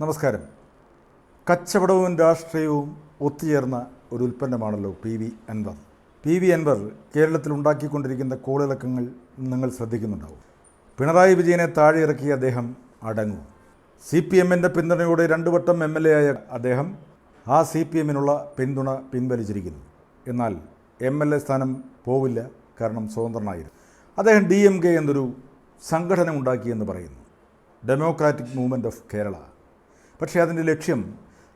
നമസ്കാരം. കച്ചവടവും രാഷ്ട്രീയവും ഒത്തുചേർന്ന ഒരു ഉൽപ്പന്നമാണല്ലോ P V Anvar. P V Anvar കേരളത്തിൽ ഉണ്ടാക്കിക്കൊണ്ടിരിക്കുന്ന കോളിളക്കങ്ങൾ നിങ്ങൾ ശ്രദ്ധിക്കുന്നുണ്ടാവും. പിണറായി വിജയനെ താഴെ അദ്ദേഹം അടങ്ങും. സി പി എമ്മിന്റെ പിന്തുണയോടെ രണ്ടു വട്ടം എം എൽ എ ആയ അദ്ദേഹം ആ സി പി എമ്മിനുള്ള പിന്തുണ പിൻവലിച്ചിരിക്കുന്നു. എന്നാൽ എം എൽ എ സ്ഥാനം പോവില്ല കാരണം സ്വതന്ത്രനായിരുന്നു. അദ്ദേഹം ഡി എം കെ എന്നൊരു സംഘടന ഉണ്ടാക്കിയെന്ന് പറയുന്നു. Democratic movement of Kerala. പക്ഷേ അതിന്റെ ലക്ഷ്യം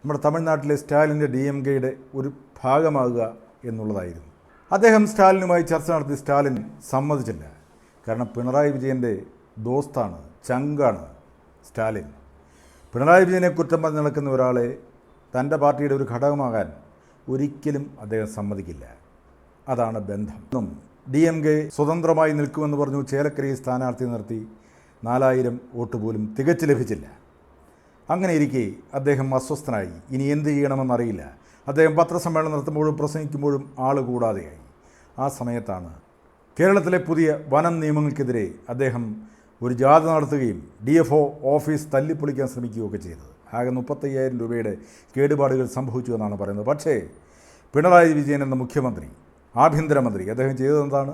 നമ്മുടെ തമിഴ്നാട്ടിലെ സ്റ്റാലിന്റെ ഡി എം കെയുടെ ഒരു ഭാഗമാകുക എന്നുള്ളതായിരുന്നു. അദ്ദേഹം സ്റ്റാലിനുമായി ചർച്ച നടത്തി സ്റ്റാലിൻ സമ്മതിച്ചില്ല. കാരണം പിണറായി വിജയന്റെ ദോസ്താണ് ചങ്കാണ് സ്റ്റാലിൻ. പിണറായി വിജയനെ കുറ്റം പറഞ്ഞ് നടക്കുന്ന ഒരാളെ തന്റെ പാർട്ടിയുടെ ഒരു ഘടകമാകാൻ ഒരിക്കലും അദ്ദേഹം സമ്മതിക്കില്ല. അതാണ് ബന്ധം. ഡി എം കെ സ്വതന്ത്രമായി നിൽക്കുമെന്ന് പറഞ്ഞു ചേലക്കരയിൽ സ്ഥാനാർത്ഥി നിർത്തി നാലായിരം വോട്ട് പോലും തികച്ചു ലഭിച്ചില്ല. അങ്ങനെ ഇരിക്കെ അദ്ദേഹം അസ്വസ്ഥനായി. ഇനി എന്ത് ചെയ്യണമെന്നറിയില്ല അദ്ദേഹം പത്രസമ്മേളനം നടത്തുമ്പോഴും പ്രസംഗിക്കുമ്പോഴും ആൾ കൂടാതെയായി ആ സമയത്താണ് കേരളത്തിലെ പുതിയ വനം നിയമങ്ങൾക്കെതിരെ അദ്ദേഹം ഒരു ജാഥ നടത്തുകയും ഡി എഫ് ഒ ഓഫീസ് തല്ലിപ്പൊളിക്കാൻ ശ്രമിക്കുകയൊക്കെ ചെയ്തത്. ആകെ മുപ്പത്തയ്യായിരം രൂപയുടെ കേടുപാടുകൾ സംഭവിച്ചു എന്നാണ് പറയുന്നത്. പക്ഷേ പിണറായി വിജയൻ എന്ന മുഖ്യമന്ത്രി ആഭ്യന്തരമന്ത്രി അദ്ദേഹം ചെയ്തതെന്താണ്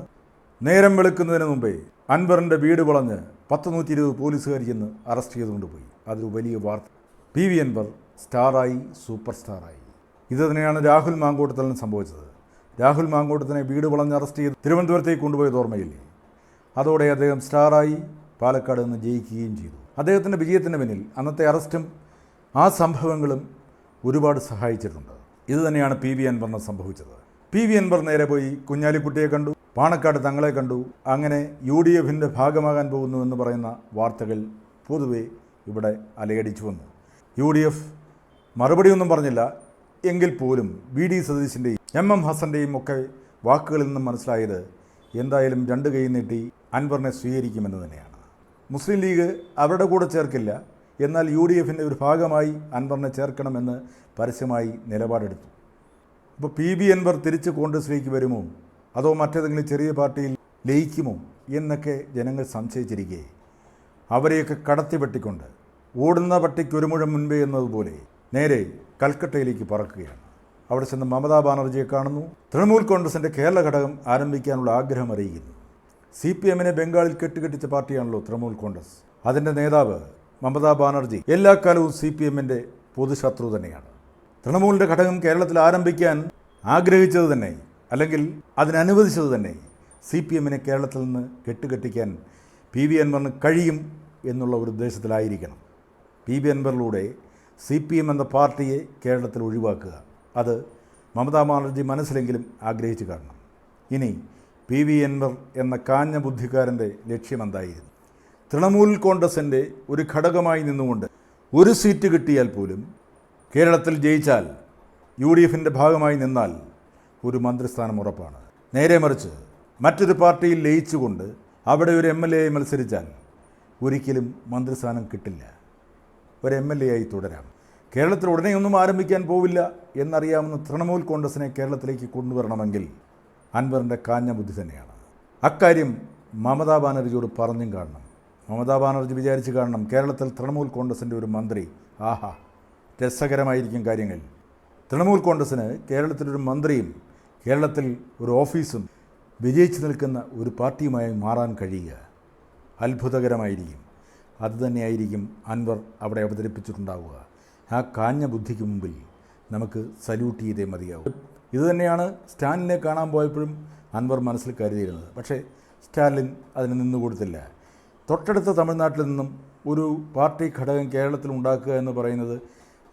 നേരം വെളുക്കുന്നതിന് മുമ്പേ അൻവറിന്റെ വീട് വളഞ്ഞ് പത്ത് നൂറ്റി ഇരുപത് പോലീസുകാർ ചെന്ന് അറസ്റ്റ് ചെയ്തുകൊണ്ട് പോയി. അതൊരു വലിയ വാർത്ത. പി വി അൻവർ സ്റ്റാറായി സൂപ്പർ സ്റ്റാറായി. ഇത് തന്നെയാണ് രാഹുൽ മാങ്കോട്ടത്തലിന് സംഭവിച്ചത്. രാഹുൽ മാങ്കോട്ടത്തിനെ വീട് വളഞ്ഞ് അറസ്റ്റ് ചെയ്ത് തിരുവനന്തപുരത്തേക്ക് കൊണ്ടുപോയത് ഓർമ്മയില്ലേ? അതോടെ അദ്ദേഹം സ്റ്റാറായി പാലക്കാട് നിന്ന് ജയിക്കുകയും ചെയ്തു. അദ്ദേഹത്തിന്റെ വിജയത്തിന് പിന്നിൽ അന്നത്തെ അറസ്റ്റും ആ സംഭവങ്ങളും ഒരുപാട് സഹായിച്ചിട്ടുണ്ട്. ഇത് തന്നെയാണ് പി വി അൻവറിന് സംഭവിച്ചത്. പി വി അൻവർ നേരെ പോയി കുഞ്ഞാലിക്കുട്ടിയെ കണ്ടു. പാണക്കാട് തങ്ങളെ കണ്ടു. അങ്ങനെ യു ഡി എഫിന്റെ ഭാഗമാകാൻ പോകുന്നു എന്ന് പറയുന്ന വാർത്തകൾ പൊതുവെ ഇവിടെ അലയടിച്ചു വന്നു. യു ഡി എഫ് മറുപടിയൊന്നും പറഞ്ഞില്ല. എങ്കിൽ പോലും വി ഡി സതീശിന്റെയും എം എം ഹസന്റെയും ഒക്കെ വാക്കുകളിൽ നിന്നും മനസ്സിലായത് എന്തായാലും രണ്ട് കൈ നീട്ടി അൻവറിനെ സ്വീകരിക്കുമെന്ന് തന്നെയാണ്. മുസ്ലിം ലീഗ് അവരുടെ കൂടെ ചേർക്കില്ല. എന്നാൽ യു ഡി എഫിന്റെ ഒരു ഭാഗമായി അൻവറിനെ ചേർക്കണമെന്ന് പരസ്യമായി നിലപാടെടുത്തു. അപ്പോൾ പി ബി അൻവർ തിരിച്ച് കോൺഗ്രസിലേക്ക് വരുമോ? അതോ മറ്റേതെങ്കിലും ചെറിയ പാർട്ടിയിൽ ലയിക്കുമോ എന്നൊക്കെ ജനങ്ങൾ സംശയിച്ചിരിക്കെ. അവരെയൊക്കെ കടത്തി വെട്ടിക്കൊണ്ട് ഓടുന്ന പട്ടിക്ക് ഒരു മുഴം മുൻപേ എന്നതുപോലെ നേരെ കൽക്കട്ടയിലേക്ക് പറക്കുകയാണ്. അവിടെ ചെന്ന് മമതാ ബാനർജിയെ കാണുന്നു. തൃണമൂൽ കോൺഗ്രസിന്റെ കേരള ഘടകം ആരംഭിക്കാനുള്ള ആഗ്രഹം അറിയിക്കുന്നു. സി പി എമ്മിനെ ബംഗാളിൽ കെട്ടുകെട്ടിച്ച പാർട്ടിയാണല്ലോ തൃണമൂൽ കോൺഗ്രസ്. അതിന്റെ നേതാവ് മമതാ ബാനർജി എല്ലാ കാലവും സി പി എമ്മിന്റെ പൊതുശത്രു തന്നെയാണ്. തൃണമൂലിന്റെ ഘടകം കേരളത്തിൽ ആരംഭിക്കാൻ ആഗ്രഹിച്ചത് തന്നെ അല്ലെങ്കിൽ അതിനനുവദിച്ചത് തന്നെ സി പി എമ്മിനെ കേരളത്തിൽ നിന്ന് കെട്ടുകെട്ടിക്കാൻ പി വി അൻവറിന് കഴിയും എന്നുള്ള ഒരു ഉദ്ദേശത്തിലായിരിക്കണം. പി വി അൻവറിലൂടെ സി പി എം എന്ന പാർട്ടിയെ കേരളത്തിൽ ഒഴിവാക്കുക. അത് മമതാ ബാനർജി മനസ്സിലെങ്കിലും ആഗ്രഹിച്ചു കാണണം. ഇനി പി വി അൻവർ എന്ന കാഞ്ഞ ബുദ്ധിക്കാരന്റെ ലക്ഷ്യമെന്തായിരുന്നു തൃണമൂൽ കോൺഗ്രസിന്റെ ഒരു ഘടകമായി നിന്നുകൊണ്ട് ഒരു സീറ്റ് കിട്ടിയാൽ പോലും കേരളത്തിൽ ജയിച്ചാൽ യു ഡി എഫിന്റെ ഭാഗമായി നിന്നാൽ ഒരു മന്ത്രിസ്ഥാനം ഉറപ്പാണ്. നേരെ മറിച്ച് മറ്റൊരു പാർട്ടിയിൽ ലയിച്ചുകൊണ്ട് അവിടെ ഒരു എം എൽ എ മത്സരിച്ചാൽ ഒരിക്കലും മന്ത്രിസ്ഥാനം കിട്ടില്ല. ഒരു എം എൽ എ ആയി തുടരാം. കേരളത്തിൽ ഉടനെ ഒന്നും ആരംഭിക്കാൻ പോവില്ല എന്നറിയാവുന്ന തൃണമൂൽ കോൺഗ്രസിനെ കേരളത്തിലേക്ക് കൊണ്ടുവരണമെങ്കിൽ അൻവറിന്റെ കാഞ്ഞ ബുദ്ധി തന്നെയാണ്. അക്കാര്യം മമതാ ബാനർജിയോട് പറഞ്ഞും കാണണം. മമതാ ബാനർജി വിചാരിച്ച് കാണണം കേരളത്തിൽ തൃണമൂൽ കോൺഗ്രസിന്റെ ഒരു മന്ത്രി. ആഹാ രസകരമായിരിക്കും കാര്യങ്ങൾ. തൃണമൂൽ കോൺഗ്രസ്സിന് കേരളത്തിലൊരു മന്ത്രിയും കേരളത്തിൽ ഒരു ഓഫീസും വിജയിച്ചു നിൽക്കുന്ന ഒരു പാർട്ടിയുമായി മാറാൻ കഴിയുക. അത്ഭുതകരമായിരിക്കും. അതുതന്നെയായിരിക്കും അൻവർ അവിടെ അവതരിപ്പിച്ചിട്ടുണ്ടാവുക. ആ കാഞ്ഞ ബുദ്ധിക്ക് മുമ്പിൽ നമുക്ക് സല്യൂട്ട് ചെയ്തേ മതിയാവും. ഇതുതന്നെയാണ് സ്റ്റാലിനെ കാണാൻ പോയപ്പോഴും അൻവർ മനസ്സിൽ കരുതിയിരുന്നത്. പക്ഷേ സ്റ്റാലിൻ അതിന് നിന്നു കൊടുത്തില്ല. തൊട്ടടുത്ത തമിഴ്നാട്ടിൽ നിന്നും ഒരു പാർട്ടി ഘടകം കേരളത്തിൽ ഉണ്ടാക്കുക എന്ന് പറയുന്നത്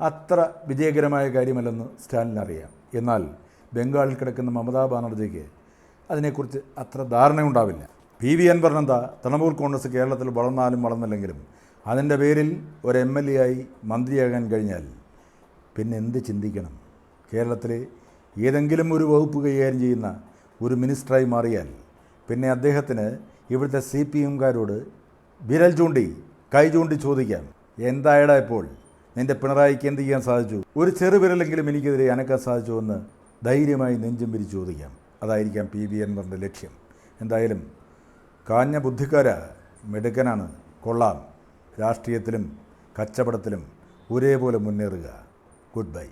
അത്ര വിജയകരമായ കാര്യമല്ലെന്ന് സ്റ്റാലിൻ അറിയാം എന്നാൽ ബംഗാളിൽ കിടക്കുന്ന മമതാ ബാനർജിക്ക് അതിനെക്കുറിച്ച് അത്ര ധാരണയുണ്ടാവില്ല. പി വി അൻവറിനെന്താ തൃണമൂൽ കോൺഗ്രസ് കേരളത്തിൽ വളർന്നാലും വളർന്നില്ലെങ്കിലും അതിന്റെ പേരിൽ ഒരു എം എൽ എ ആയി മന്ത്രിയാകാൻ കഴിഞ്ഞാൽ പിന്നെ എന്ത് ചിന്തിക്കണം? കേരളത്തിലെ ഏതെങ്കിലും ഒരു വകുപ്പ് കൈകാര്യം ചെയ്യുന്ന ഒരു മിനിസ്റ്ററായി മാറിയാൽ പിന്നെ അദ്ദേഹത്തിന് ഇവിടുത്തെ സി പി എംകാരോട് വിരൽ ചൂണ്ടി കൈ ചൂണ്ടി ചോദിക്കാം. എന്തായടാ ഇപ്പോൾ? നിന്റെ പിണറായിക്ക് എന്ത് ചെയ്യാൻ സാധിച്ചു? ഒരു ചെറുവിരലെങ്കിലും എനിക്കെതിരെ അനക്കാൻ സാധിച്ചു എന്ന് ധൈര്യമായി നെഞ്ചും പിരിച്ച് ചോദിക്കാം. അതായിരിക്കാം പി ബി അൻവറിന്റെ ലക്ഷ്യം. എന്തായാലും കാഞ്ഞ ബുദ്ധിക്കാര മിടുക്കനാണ്. കൊള്ളാം. രാഷ്ട്രീയത്തിലും കച്ചവടത്തിലും ഒരേപോലെ മുന്നേറുക. Good bye.